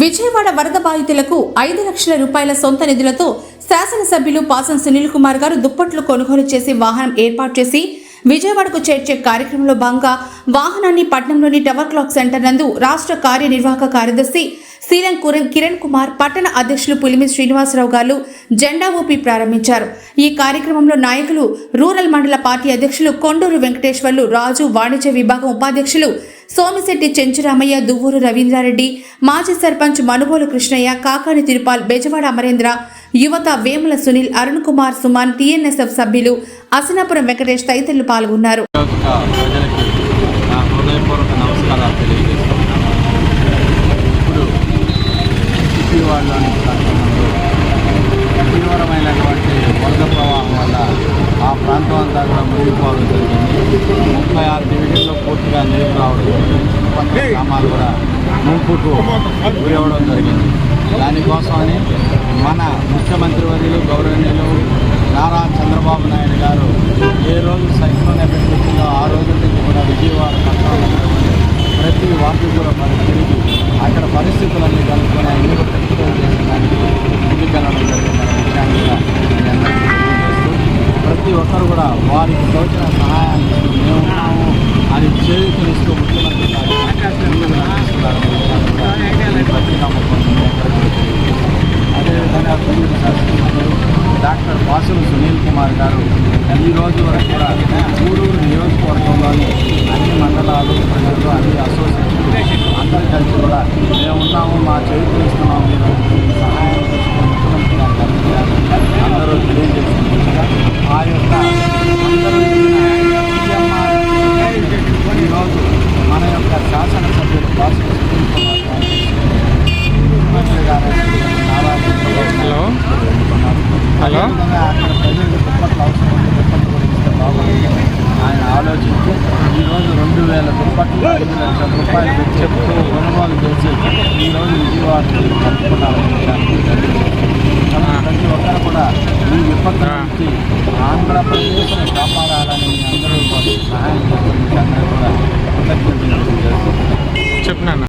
విజయవాడ వరద బాధితులకు ఐదు లక్షల రూపాయల సొంత నిధులతో శాసనసభ్యులు పాసం సునీల్ కుమార్ గారు దుప్పట్లు కొనుగోలు చేసి వాహనం ఏర్పాటు చేసి విజయవాడకు చేర్చే కార్యక్రమంలో భాగంగా వాహనాన్ని పట్నంలోని టవర్ క్లాక్ సెంటర్ నందు రాష్ట్ర కార్యనిర్వాహక కార్యదర్శి శ్రీరం కిరణ్ కుమార్ పట్టణ అధ్యక్షులు పులిమి శ్రీనివాసరావు గారు జెండా ఊపి ప్రారంభించారు. ఈ కార్యక్రమంలో నాయకులు రూరల్ మండల పార్టీ అధ్యక్షులు కొండూరు వెంకటేశ్వర్లు రాజు వాణిజ్య విభాగం ఉపాధ్యక్షులు సోమిశెట్టి చెంచురామయ్య దువ్వూరు రవీంద్రారెడ్డి మాజీ సర్పంచ్ మనుబోలు కృష్ణయ్య కాకాని తిరుపాల్ బెజవాడ అమరేంద్ర యువత వేముల సునీల్ అరుణ్ కుమార్ సుమాన్ టీఎన్ఎస్ఎఫ్ సభ్యులు అసనాపురం వెంకటేష్ తదితరులు పాల్గొన్నారు. అంతా కూడా మునిగిపోవడం జరిగింది ముప్పై ఆరు డివిజన్లో పూర్తిగా నీరు రావడం జరిగింది గ్రామాలు కూడా ముంపుకు గురవడం జరిగింది దానికోసమని మన ముఖ్యమంత్రి వర్యులు గౌరవనీయులు నారా చంద్రబాబు నాయుడు గారు ఏ రోజు సైక్లోన్ ఎఫెక్ట్ వచ్చిందో ఆ రోజు నుంచి కూడా విజయవాడ పట్టణంలో ప్రతి వార్డు కూడా మరి తిరిగి అక్కడ పరిస్థితులన్నీ కనుక్కొని ప్రతి ఒక్కరు కూడా వారికి తోచిన సహాయాన్ని మేము ఉన్నాము. అని చేయూతనిస్తూ ముఖ్యమంత్రి అదేవిధంగా తొమ్మిది శాసనసభ్యులు డాక్టర్ వాసులు సునీల్ కుమార్ గారు ఈ రోజు వరకు కూడా గూడూరు నియోజకవర్గంలోని అన్ని మండలాలు ప్రజలు అన్ని అసోసియేషన్ అందరు కలిసి కూడా మేము ఉన్నాము మా చేతులు ఇస్తున్నాము మీరు సహాయం తీసుకుని ముఖ్యమంత్రి గారికి అందరూ తెలియజేస్తున్నారు ఆ యొక్క అందరూ ఇచ్చిన ఈరోజు మన యొక్క శాసనసభ్యులు వాసులు సునీల్ కుమార్ గారు ముఖ్యమంత్రి గారు నారా హలో. హలో. అదేవిధంగా అక్కడ ప్రజలకు దుప్పట్లు అవసరం ఉంటే దుప్పట్లు కూడా ఇస్తే బాగుంటుంది ఆయన ఆలోచించి ఈరోజు రెండు వేల దుప్పట్లు ఐదు లక్షల రూపాయలు పెట్టి కొనుగోలు చేసి ఈరోజు విజయవాడకి తెలియజేస్తున్నాను. ప్రతి ఒక్కరు కూడా ఈ విపత్తు నుంచి ఆంధ్రప్రదేశ్ని కాపాడాలని అందరూ సహాయం చేస్తున్న కూడా కృతజ్ఞతలు చెప్పినాను